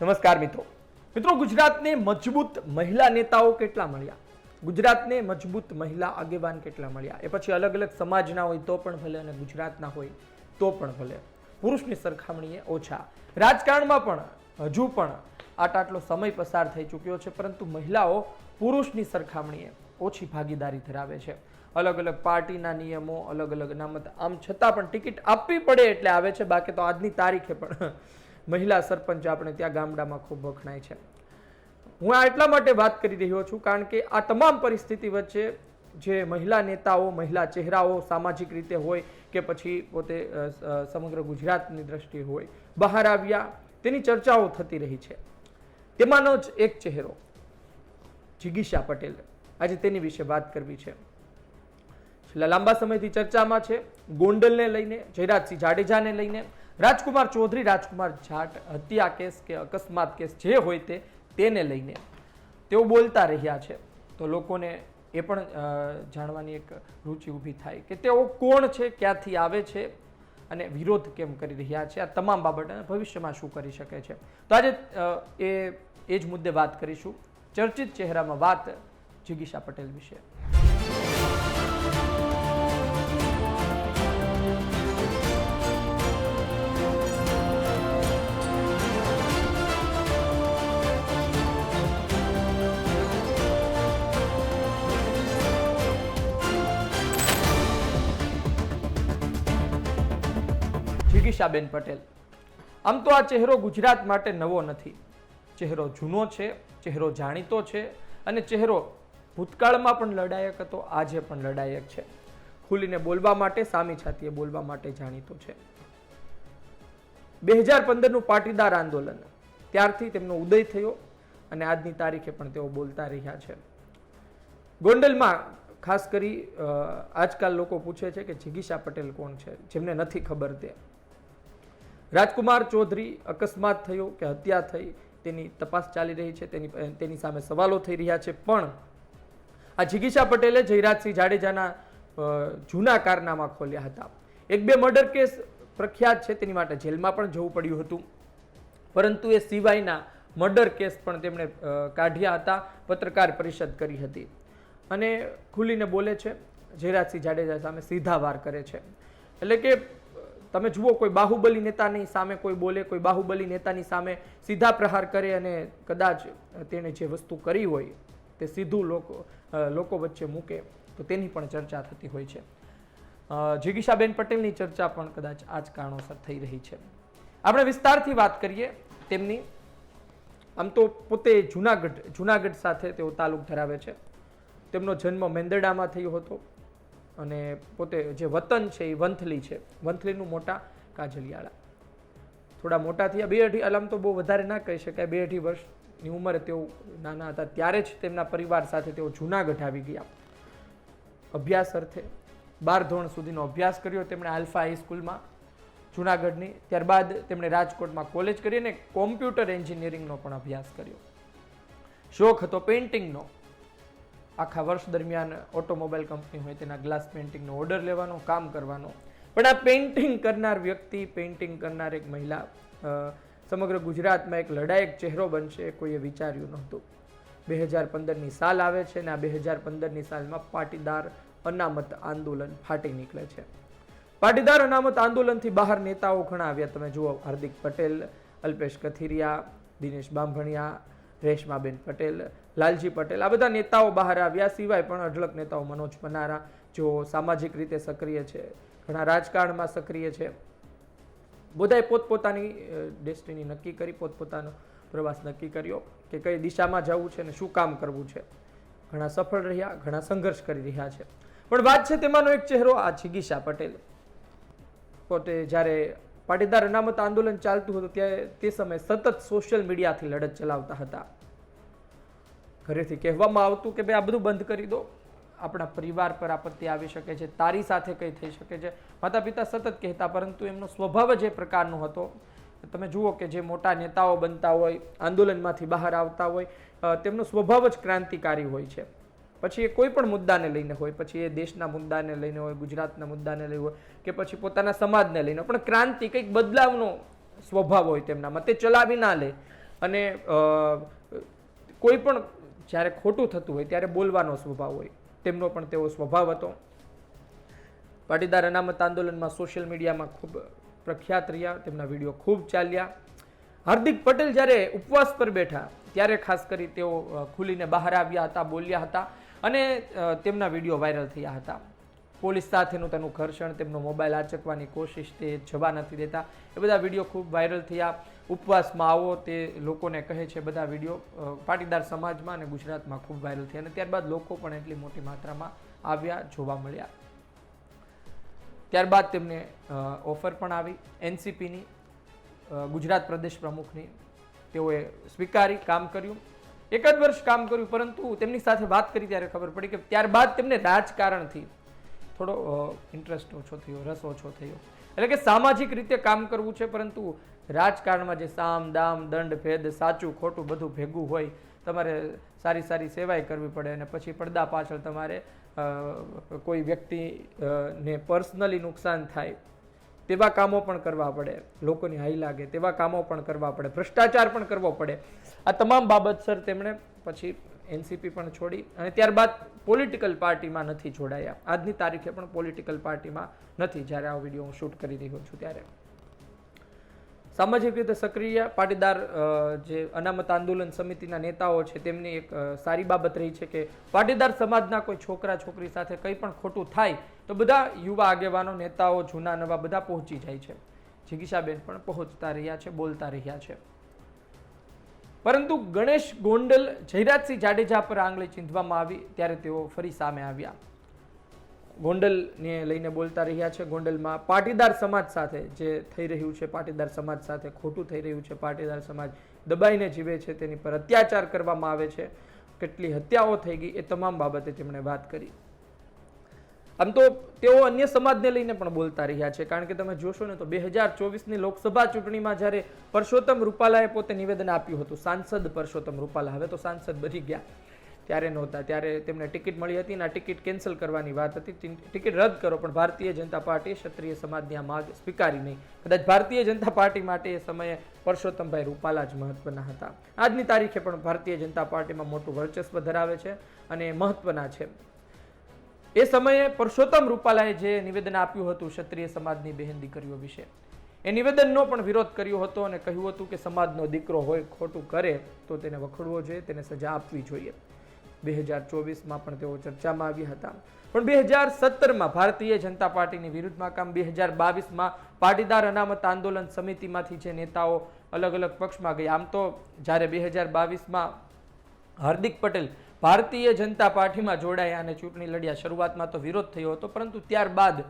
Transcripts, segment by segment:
નમસ્કાર મિત્રો. મિત્રો, ગુજરાતને મજબૂત મહિલા નેતાઓ કેટલા મળ્યા? ગુજરાતને મજબૂત મહિલા આગેવાન કેટલા મળ્યા? એ પછી અલગ અલગ સમાજના હોય તો પણ ભલે અને ગુજરાતના હોય તો પણ ભલે. પુરુષની સરખામણીએ ઓછા. રાજકારણમાં પણ હજુ પણ આટ આટલો સમય પસાર થઈ ચૂક્યો છે, પરંતુ મહિલાઓ પુરુષની સરખામણીએ ઓછી ભાગીદારી ધરાવે છે. અલગ અલગ પાર્ટીના નિયમો, અલગ અલગ અનામત. આમ છતાં પણ ટિકિટ આપવી પડે એટલે આવે છે, બાકી તો આજની તારીખે પણ મહિલા સરપંચ આપણે ત્યાં ગામડામાં ખૂબ વખણાય છે. હું આ એટલા માટે વાત કરી રહ્યો છું કારણ કે આ તમામ પરિસ્થિતિ વચ્ચે જે મહિલા નેતાઓ, મહિલા ચહેરાઓ સામાજિક રીતે હોય કે પછી પોતે સમગ્ર ગુજરાતની દ્રષ્ટિએ હોય, બહાર આવ્યા, તેની ચર્ચાઓ થતી રહી છે. તેમાંનો જ એક ચહેરો, જિગીશા પટેલ, આજે તેની વિશે વાત કરવી છે. છેલ્લા લાંબા સમયથી ચર્ચામાં છે. ગોંડલને લઈને, જયરાજસિંહ જાડેજાને લઈને રાજકુમાર ચૌધરી, રાજકુમાર જાટ, હત્યા કેસ કે અકસ્માત કેસ જે હોય તે, તેને લઈને તેઓ બોલતા રહ્યા છે. તો લોકોને એ પણ જાણવાની એક રુચિ ઊભી થાય કે તેઓ કોણ છે, ક્યાંથી આવે છે અને વિરોધ કેમ કરી રહ્યા છે? આ તમામ બાબત અને ભવિષ્યમાં શું કરી શકે છે? તો આજે એ એ જ મુદ્દે વાત કરીશું. ચર્ચિત ચહેરામાં વાત જિગીશા પટેલ વિશે. જિગીશાબેન પટેલ. આમ તો આ ચહેરો ગુજરાત માટે નવો નથી. ચહેરો જૂનો છે, ચહેરો જાણીતો છે અને ચહેરો ભૂતકાળમાં પણ લડાયક હતો, આજે પણ લડાયક છે. ખુલીને બોલવા માટે, સામી છાતીએ બોલવા માટે જાણીતો છે. બે હજાર પંદરનું પાટીદાર આંદોલન. ત્યારથી તેમનો ઉદય થયો અને આજની તારીખે પણ તેઓ બોલતા રહ્યા છે. ગોંડલમાં ખાસ કરી આજકાલ લોકો પૂછે છે કે જિગીશા પટેલ કોણ છે? જેમને નથી ખબર તે. રાજકુમાર ચૌધરી અકસ્માત થયો કે હત્યા થઈ, તેની તપાસ ચાલી રહી છે, તેની તેની સામે સવાલો થઈ રહ્યા છે. પણ આ જિગીશા પટેલે જયરાજસિંહ જાડેજાના જૂના કારનામા ખોલ્યા હતા. એક બે મર્ડર કેસ પ્રખ્યાત છે, તેની માટે જેલમાં પણ જવું પડ્યું હતું. પરંતુ એ સિવાયના મર્ડર કેસ પણ તેમણે કાઢ્યા હતા, પત્રકાર પરિષદ કરી હતી. અને ખુલીને બોલે છે, જયરાજસિંહ જાડેજા સામે સીધા વાર કરે છે. એટલે કે તમે જુઓ, કોઈ બાહુબલી નેતાની સામે કોઈ બોલે, કોઈ બાહુબલી નેતાની સામે સીધા પ્રહાર કરે અને કદાચ તેણે જે વસ્તુ કરી હોય તે સીધું લોકો લોકો વચ્ચે મૂકે, તો તેની પણ ચર્ચા થતી હોય છે. જિગીશાબેન પટેલની ચર્ચા પણ કદાચ આ જ કારણોસર થઈ રહી છે. આપણે વિસ્તારથી વાત કરીએ તેમની. આમ તો પોતે જુનાગઢ જુનાગઢ સાથે તેઓ તાલુક ધરાવે છે. તેમનો જન્મ મેંદરડામાં થયો હતો. અને પોતે જે વતન છે એ વંથલી છે. વંથલીનું મોટા કાજલિયાળા. થોડા મોટા થયા. બે અઢી, અલામ તો બહુ વધારે ના કહી શકાય. બે અઢી વર્ષની ઉંમરે તેઓ નાના હતા. ત્યારે જ તેમના પરિવાર સાથે તેઓ જુનાગઢ આવી ગયા. અભ્યાસ અર્થે બાર ધોરણ સુધીનો અભ્યાસ કર્યો. તેમણે આલ્ફા હાઈસ્કૂલમાં જુનાગઢની. ત્યારબાદ તેમણે રાજકોટમાં કોલેજ કરી અને કોમ્પ્યુટર એન્જિનિયરિંગનો પણ અભ્યાસ કર્યો. શોખ હતો પેઇન્ટિંગનો. આખા વર્ષ દરમિયાન ઓટોમોબાઈલ કંપની હોય તેના ગ્લાસ પેઇન્ટિંગનો ઓર્ડર લેવાનો, કામ કરવાનો. પણ આ પેઇન્ટિંગ કરનાર વ્યક્તિ, પેઇન્ટિંગ કરનાર એક મહિલા સમગ્ર ગુજરાતમાં એક લડાયક ચહેરો બનશે કોઈએ વિચાર્યું નહોતું. બે હજાર પંદરની સાલ આવે છે અને આ બે હજાર પંદરની સાલમાં પાટીદાર અનામત આંદોલન ફાટી નીકળે છે. પાટીદાર અનામત આંદોલનથી બહાર નેતાઓ ઘણા આવ્યા. તમે જુઓ, હાર્દિક પટેલ, અલ્પેશ કથિરિયા, દિનેશ બાંભણિયા રેશમાબેન પટેલ, લાલજી પટેલ, આ બધા નેતાઓ બહાર આવ્યા સિવાય પણ અઢળક નેતાઓ મનોજ પનારા જો સામાજિક રીતે સક્રિય છે, ઘણા રાજકારણમાં સક્રિય છે. બધાએ પોતપોતાની ડેસ્ટિની નક્કી કરી, પોતપોતાનો પ્રવાસ નક્કી કર્યો કે કઈ દિશામાં જવું છે અને શું કામ કરવું છે. ઘણા સફળ રહ્યા, ઘણા સંઘર્ષ કરી રહ્યા છે. પણ વાત છે તેમાંનો એક ચહેરો, આ જિગીશા પટેલ. પોતે જ્યારે પાટીદાર અનામત આંદોલન ચાલતું હતું ત્યારે તે સમયે સતત સોશિયલ મીડિયાથી લડત ચલાવતા હતા. ઘરેથી કહેવામાં આવતું કે ભાઈ આ બધું બંધ કરી દો. આપણા પરિવાર પર આપત્તિ આવી શકે છે, તારી સાથે કંઈ થઈ શકે છે. માતા પિતા સતત કહેતા, પરંતુ એમનો સ્વભાવ જ એ પ્રકારનો હતો. તમે જુઓ કે જે મોટા નેતાઓ બનતા હોય, આંદોલનમાંથી બહાર આવતા હોય તેમનો સ્વભાવ જ ક્રાંતિકારી હોય છે. પછી એ કોઈ પણ મુદ્દાને લઈને હોય, પછી એ દેશના મુદ્દાને લઈને હોય, ગુજરાતના મુદ્દાને લઈને હોય, કે પછી પોતાના સમાજને લઈને પણ ક્રાંતિ કંઈક બદલાવનો સ્વભાવ હોય તેમનામાં, તે ચલાવી ના લે. અને કોઈ પણ જ્યારે ખોટું થતું હોય ત્યારે બોલવાનો સ્વભાવ હોય. તેમનો પણ તેવો સ્વભાવ હતો. પાટીદાર અનામત આંદોલનમાં સોશિયલ મીડિયામાં ખૂબ પ્રખ્યાત રહ્યા, તેમના વીડિયો ખૂબ ચાલ્યા. હાર્દિક પટેલ જ્યારે ઉપવાસ પર બેઠા, ત્યારે ખાસ કરી તેઓ ખુલીને બહાર આવ્યા હતા, બોલ્યા હતા. અને તેમના વીડિયો વાયરલ થયા હતા. પોલીસ સાથેનું તેનું ઘર્ષણ, તેમનો મોબાઈલ આચકવાની કોશિશ તે જવા નથી દેતા. એ બધા વીડિયો ખૂબ વાયરલ થયા. ઉપવાસમાં આવો તે લોકોને કહે છે, બધા વીડિયો પાટીદાર સમાજમાં અને ગુજરાતમાં ખૂબ વાયરલ થયા. અને ત્યારબાદ લોકો પણ એટલી મોટી માત્રામાં આવ્યા, જોવા મળ્યા. ત્યારબાદ તેમને ઓફર પણ આવી. એનસીપીની ગુજરાત પ્રદેશ પ્રમુખની તેઓએ સ્વીકારી, કામ કર્યું. એક જ વર્ષ કામ કર્યું, પરંતુ તેમની સાથે વાત કરી ત્યારે ખબર પડી કે ત્યારબાદ તેમને રાજકારણથી થોડો ઇન્ટરેસ્ટ ઓછો થયો, રસ ઓછો થયો. એટલે કે સામાજિક રીતે કામ કરવું છે, પરંતુ રાજકારણમાં જે સામ, દામ, દંડ, ભેદ, સાચું, ખોટું બધું ભેગું હોય, તમારે સારી સારી સેવાય કરવી પડે અને પછી પડદા પાછળ તમારે કોઈ વ્યક્તિ ને પર્સનલી નુકસાન થાય, તેવા કામો પણ કરવા પડે. લોકોની હાઈ લાગે, તેવા કામો પણ કરવા પડે, ભ્રષ્ટાચાર પણ કરવો પડે. આ તમામ બાબતસર તેમણે પછી એનસીપી પણ છોડી અને ત્યારબાદ પોલિટિકલ પાર્ટીમાં નથી જોડાયા. આજની તારીખે પણ પોલિટિકલ પાર્ટીમાં નથી, જ્યારે આ વીડિયો હું શૂટ કરી રહ્યો છું ત્યારે. સામાજિક રીતે સક્રિય પાટીદાર જે અનામત આંદોલન સમિતિના નેતાઓ છે, તેમની એક સારી બાબત રહી છે કે પાટીદાર સમાજના કોઈ છોકરા, છોકરી સાથે કંઈ પણ ખોટું થાય, તો બધા યુવા આગેવાનો, નેતાઓ, જૂના નવા બધા પહોંચી જાય છે. જિગીશાબેન પણ પહોંચતા રહ્યા છે, બોલતા રહ્યા છે. પરંતુ ગણેશ ગોંડલ જયરાજસિંહ જાડેજા પર આંગળી ચીંધવામાં આવી ત્યારે તેઓ ફરી સામે આવ્યા. ગોંડલને લઈને બોલતા રહ્યા છે. ગોંડલમાં પાટીદાર સમાજ સાથે જે થઈ રહ્યું છે, પાટીદાર સમાજ સાથે ખોટું થઈ રહ્યું છે, પાટીદાર સમાજ દબાઈને જીવે છે, તેની પર અત્યાચાર કરવામાં આવે છે. કેટલી હત્યાઓ થઈ ગઈ, એ તમામ બાબતે તેમણે વાત કરી. આમ તો તેઓ અન્ય સમાજને લઈને પણ બોલતા રહ્યા છે. કારણ કે તમે જોશો ને તો બે હજાર ચોવીસની લોકસભા ચૂંટણીમાં જ્યારે પરસોત્તમ રૂપાલાએ પોતે નિવેદન આપ્યું હતું, સાંસદ પરસોત્તમ રૂપાલા. હવે તો સાંસદ બની ગયા. ત્યારે નહોતા. ત્યારે તેમને ટિકિટ મળી હતી અને આ ટિકિટ કેન્સલ કરવાની વાત હતી. ટિકિટ રદ કરો, પણ ભારતીય જનતા પાર્ટી ક્ષત્રિય સમાજની આ માંગ સ્વીકારી નહીં. કદાચ ભારતીય જનતા પાર્ટી માટે એ સમયે પરસોત્તમભાઈ રૂપાલા જ મહત્વના હતા. આજની તારીખે પણ ભારતીય જનતા પાર્ટીમાં મોટું વર્ચસ્વ ધરાવે છે અને મહત્વના છે. એ સમયે પરસોત્તમ રૂપાલાએ જે નિવેદન આપ્યું હતું ક્ષત્રિય સમાજની બહેન દીકરીઓ વિશે, એ નિવેદનનો પણ વિરોધ કર્યો હતો અને કહ્યું હતું કે સમાજનો દીકરો હોય, ખોટું કરે, તો તેને વખોડવો જોઈએ, તેને સજા આપવી જોઈએ. બે હજાર ચોવીસમાં પણ તેઓ ચર્ચામાં આવ્યા હતા. પણ બે હજાર સત્તરમાં ભારતીય જનતા પાર્ટીની વિરુદ્ધમાં કામ, બે હજાર બાવીસમાં પાટીદાર અનામત આંદોલન સમિતિમાંથી જે નેતાઓ અલગ અલગ પક્ષમાં ગયા. આમ તો જ્યારે બે હજાર બાવીસમાં હાર્દિક પટેલ ભારતીય જનતા પાર્ટીમાં જોડાયા અને ચૂંટણી લડ્યા. શરૂઆતમાં તો વિરોધ થયો હતો, પરંતુ ત્યારબાદ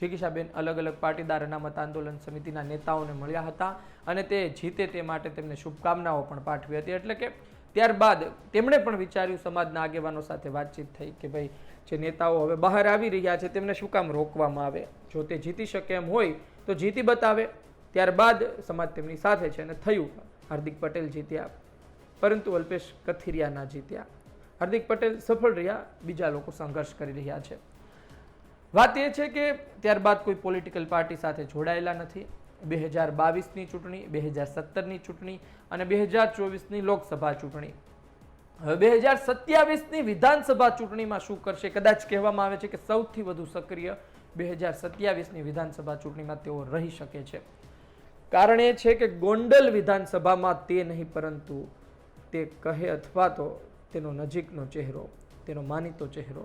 જિગીશાબેન અલગ અલગ પાટીદાર અનામત આંદોલન સમિતિના નેતાઓને મળ્યા હતા અને તે જીતે તે માટે તેમને શુભકામનાઓ પણ પાઠવી હતી. એટલે કે ત્યારબાદ તેમણે પણ વિચાર્યું, સમાજના આગેવાનો સાથે વાતચીત થઈ કે ભાઈ, જે નેતાઓ હવે બહાર આવી રહ્યા છે, તેમને શું કામ રોકવામાં આવે? જો તે જીતી શકે એમ હોય, તો જીતી બતાવે. ત્યારબાદ સમાજ તેમની સાથે છે અને થયું. હાર્દિક પટેલ જીત્યા, પરંતુ અલ્પેશ કથિરિયા ના જીત્યા. હાર્દિક પટેલ સફળ રહ્યા, બીજા લોકો સંઘર્ષ કરી રહ્યા છે. વાત એ છે કે ત્યારબાદ કોઈ પોલિટિકલ પાર્ટી સાથે જોડાયેલા નથી. બે હજાર બાવીસની ચૂંટણી બે હજાર સત્તરની ચૂંટણી અને બે હજાર ચોવીસની લોકસભા ચૂંટણી. હવે બે હજાર સત્યાવીસની વિધાનસભા ચૂંટણીમાં શું કરશે? કદાચ કહેવામાં આવે છે કે સૌથી વધુ સક્રિય બે હજાર સત્યાવીસની વિધાનસભા ચૂંટણીમાં તેઓ રહી શકે છે. કારણ એ છે કે ગોંડલ વિધાનસભામાં તે નહીં, પરંતુ તે કહે અથવા તો તેનો નજીકનો ચહેરો, તેનો માનીતો ચહેરો.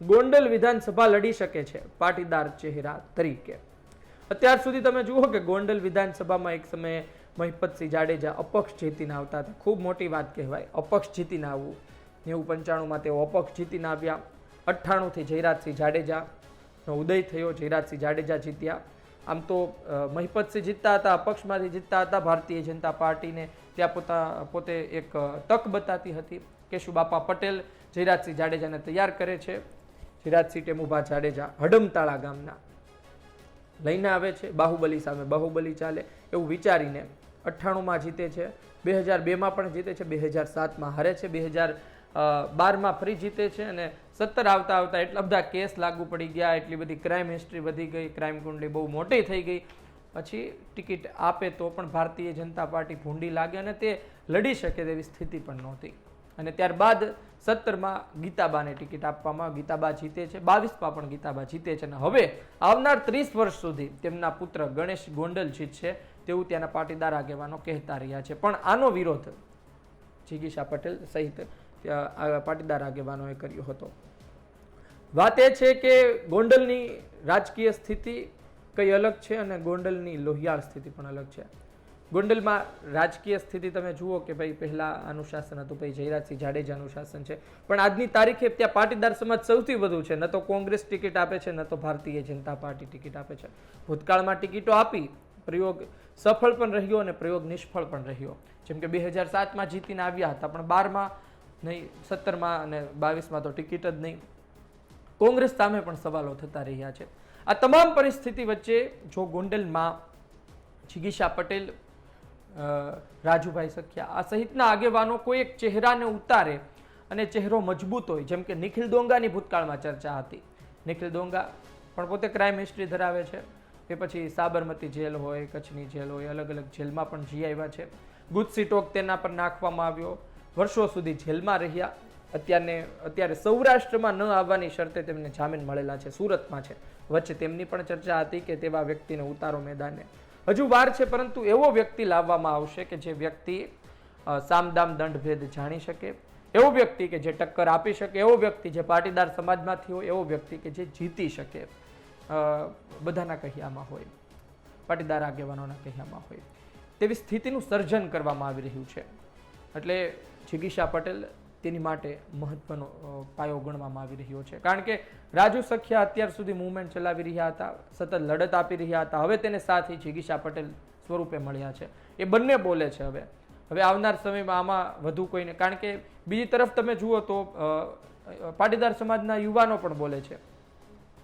ગોંડલ વિધાનસભા લડી શકે છે, પાટીદાર ચહેરા તરીકે. અત્યાર સુધી તમે જુઓ કે ગોંડલ વિધાનસભામાં એક સમયે મહિપતસિંહ જાડેજા અપક્ષ જીતીને આવતા હતા. ખૂબ મોટી વાત કહેવાય, અપક્ષ જીતીને આવવું. નેવું પંચાણુંમાં તેઓ અપક્ષ જીતીને આવ્યા. અઠ્ઠાણુંથી જયરાજસિંહ જાડેજાનો ઉદય થયો, જયરાજસિંહ જાડેજા જીત્યા. આમ તો મહિપતસિંહ જીતતા હતા, અપક્ષમાંથી જીતતા હતા. ભારતીય જનતા પાર્ટીને ત્યાં પોતા, પોતે એક તક બતાતી હતી. કેશુબાપા પટેલ જયરાજસિંહ જાડેજાને તૈયાર કરે છે. જયરાજસિંહ ટેમુભા જાડેજા હડમતાળા ગામના લઈને આવે છે. બાહુબલી સામે બાહુબલી ચાલે એવું વિચારીને અઠ્ઠાણુંમાં જીતે છે. બે હજાર બેમાં પણ જીતે છે. બે હજાર સાતમાં હારે છે. બે હજાર બારમાં ફરી જીતે છે અને સત્તર આવતા આવતા એટલા બધા કેસ લાગુ પડી ગયા. એટલી બધી ક્રાઇમ હિસ્ટ્રી વધી ગઈ. ક્રાઇમ કુંડલી બહુ મોટી થઈ ગઈ. પછી ટિકિટ આપે તો પણ ભારતીય જનતા પાર્ટી ભૂંડી લાગે અને તે લડી શકે તેવી સ્થિતિ પણ નહોતી. અને ત્યારબાદ સત્તરમાં ગીતાબાને ટિકિટ આપવામાં ગીતાબા જીતે છે. બાવીસમાં પણ ગીતાબા જીતે છે અને હવે આવનાર ત્રીસ વર્ષ સુધી તેમના પુત્ર ગણેશ ગોંડલ જીતશે તેવું ત્યાંના પાટીદાર આગેવાનો કહેતા રહ્યા છે. પણ આનો વિરોધ જિગીશા પટેલ સહિત પાટીદાર આગેવાનોએ કર્યો હતો. વાત એ છે કે ગોંડલની રાજકીય સ્થિતિ કંઈ અલગ છે અને ગોંડલની લોહિયાળ સ્થિતિ પણ અલગ છે? ગોંડલમાં રાજકીય સ્થિતિ તમે જુઓ કે ભાઈ પહેલા અનુશાસન હતું ભાઈ જયરાજસિંહ જાડેજાનું શાસન છે. પણ આજની તારીખે ત્યાં પાટીદાર સમાજ સૌથી વધુ છે. ન તો કોંગ્રેસ ટિકિટ આપે છે, ન તો ભારતીય જનતા પાર્ટી ટિકિટ આપે છે. ભૂતકાળમાં ટિકિટો આપી, પ્રયોગ સફળ પણ રહ્યો અને પ્રયોગ નિષ્ફળ પણ રહ્યો. જેમ કે બે હજાર સાતમાં જીતીને આવ્યા હતા, પણ બારમાં નહીં, સત્તરમાં અને બાવીસમાં તો ટિકિટ જ નહીં. કોંગ્રેસ સામે પણ સવાલો થતા રહ્યા છે. આ તમામ પરિસ્થિતિ વચ્ચે જો ગોંડલમાં જિગીશા પટેલ રાજુભાઈ સખિયા, આ સહિતના આગેવાનો કોઈ એક ચહેરાને ઉતારે અને ચહેરો મજબૂત હોય, જેમ કે નિખિલ ડોંગાની ભૂતકાળમાં ચર્ચા હતી. નિખિલ ડોંગા પણ પોતે ક્રાઇમ હિસ્ટ્રી ધરાવે છે એ પછી સાબરમતી જેલ હોય, કચ્છની જેલ હોય, અલગ અલગ જેલમાં પણ જઈ આવ્યા છે. ગુજસી ટોક તેના પર નાખવામાં આવ્યો. વર્ષો સુધી જેલમાં રહ્યા. અત્યારને, અત્યારે સૌરાષ્ટ્રમાં ન આવવાની શરતે તેમને જામીન મળેલા છે, સુરતમાં છે. વચ્ચે તેમની પણ ચર્ચા હતી કે તેવા વ્યક્તિને ઉતારો મેદાને. હજુ વાર છે, પરંતુ એવો વ્યક્તિ લાવવામાં આવશે કે જે વ્યક્તિ સામદામ દંડ ભેદ જાણી શકે. એવો વ્યક્તિ કે જે ટક્કર આપી શકે, એવો વ્યક્તિ જે પાટીદાર સમાજમાંથી હોય, એવો વ્યક્તિ કે જે જીતી શકે. બધાના કહ્યામાં હોય. પાટીદાર આગેવાનોના કહ્યામાં હોય. તેવી સ્થિતિનું સર્જન કરવામાં આવી રહ્યું છે. એટલે જિગીશા પટેલ તેની માટે મહત્વનો પાયો ગણવામાં આવી રહ્યો છે. કારણ કે રાજુ સખ્યા અત્યાર સુધી મુવમેન્ટ ચલાવી રહ્યા હતા, સતત લડત આપી રહ્યા હતા. હવે તેને સાથી જિગીશા પટેલ સ્વરૂપે મળ્યા છે. એ બંને બોલે છે હવે. હવે આવનાર સમયમાં આમાં વધુ કોઈને, કારણ કે બીજી તરફ તમે જુઓ તો પાટીદાર સમાજના યુવાનો પણ બોલે છે.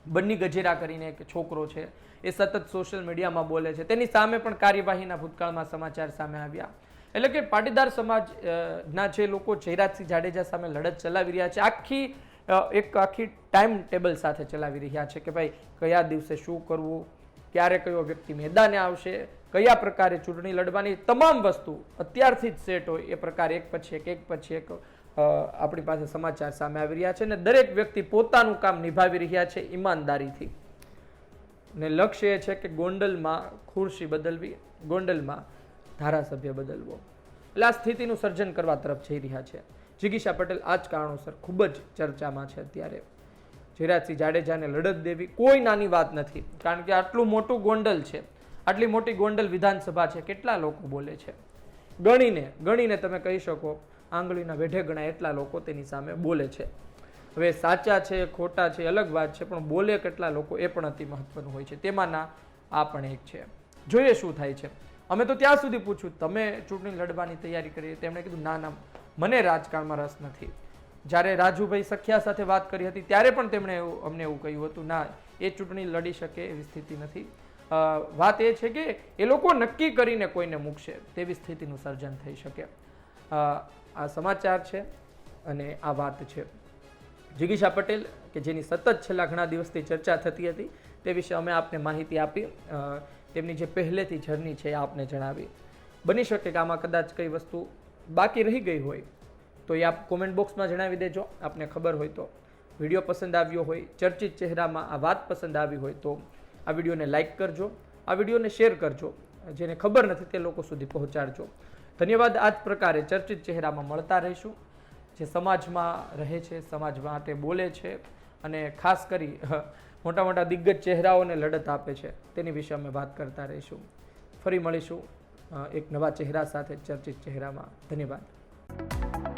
બંની ગજેરા કરીને એક છોકરો છે. એ સતત સોશિયલ મીડિયામાં બોલે છે. તેની સામે પણ કાર્યવાહીના ભૂતકાળમાં સમાચાર સામે આવ્યા. એટલે કે પાટીદાર સમાજના જે લોકો જયરાજસિંહ જાડેજા સામે લડત ચલાવી રહ્યા છે, આખી એક આખી ટાઈમ ટેબલ સાથે ચલાવી રહ્યા છે કે ભાઈ કયા દિવસે શું કરવું, ક્યારે કયો વ્યક્તિ મેદાને આવશે, કયા પ્રકારે ચૂંટણી લડવાની, તમામ વસ્તુ અત્યારથી જ સેટ હોય, એ પ્રકારે એક પછી એક એક પછી એક આપણી પાસે સમાચાર સામે આવી રહ્યા છે અને દરેક વ્યક્તિ પોતાનું કામ નિભાવી રહ્યા છે ઈમાનદારીથી. ને લક્ષ્ય એ છે કે ગોંડલમાં ખુરશી બદલવી, ગોંડલમાં ધારાસભ્ય બદલવો. એટલે આ સ્થિતિનું સર્જન કરવા તરફ જઈ રહ્યા છે. જિગીશા પટેલ આ જ કારણોસર ખૂબ જ ચર્ચામાં છે અત્યારે. જયરાજસિંહ જાડેજાને લડત દેવી કોઈ નાની વાત નથી, કારણ કે આટલું મોટું ગોંડલ છે, આટલી મોટી ગોંડલ વિધાનસભા છે, કેટલા લોકો બોલે છે? ગણીને ગણીને તમે કહી શકો, આંગળીના વેઢે ગણાય એટલા લોકો તેની સામે બોલે છે. હવે સાચા છે, ખોટા છે, અલગ વાત છે, પણ બોલે કેટલા લોકો એ પણ અતિ મહત્વનું હોય છે. તેમાંના આ પણ એક છે. જોઈએ શું થાય છે. અમે તો ત્યાં સુધી પૂછ્યું, તમે ચૂંટણી લડવાની તૈયારી કરી? તેમણે કીધું, ના ના, મને રાજકારણમાં રસ નથી. જ્યારે રાજુભાઈ સખિયા સાથે વાત કરી હતી, ત્યારે પણ તેમણે અમને એવું કહ્યું હતું, ના, એ ચૂંટણી લડી શકે એવી સ્થિતિ નથી. વાત એ છે કે એ લોકો નક્કી કરીને કોઈને મૂકશે, તેવી સ્થિતિનું સર્જન થઈ શકે. આ સમાચાર છે અને આ વાત છે. જિગીશા પટેલ, કે જેની સતત છેલ્લા ઘણા દિવસથી ચર્ચા થતી હતી, તે વિશે અમે આપને માહિતી આપી. તેમની જે પહેલેથી જર્ની છે એ આપને જણાવી. બની શકે કે આમાં કદાચ કઈ વસ્તુ બાકી રહી ગઈ હોય, તો એ આપ કોમેન્ટ બોક્સમાં જણાવી દેજો. આપને ખબર હોય તો વીડિયો પસંદ આવ્યો હોય, ચર્ચિત ચહેરામાં આ વાત પસંદ આવી હોય તો આ વિડીયોને લાઇક કરજો, આ વિડીયોને શેર કરજો, જેને ખબર નથી તે લોકો સુધી પહોંચાડજો. ધન્યવાદ આ જ પ્રકારે ચર્ચિત ચહેરામાં મળતા રહીશું. જે સમાજમાં રહે છે સમાજ માટે બોલે છે અને ખાસ કરી મોટા મોટા દિગ્ગજ ચહેરાઓને લડત આપે છે. તેની વિશે અમે વાત કરતા રહીશું. ફરી મળીશું એક નવા ચહેરા સાથે ચર્ચિત ચહેરામાં. ધન્યવાદ.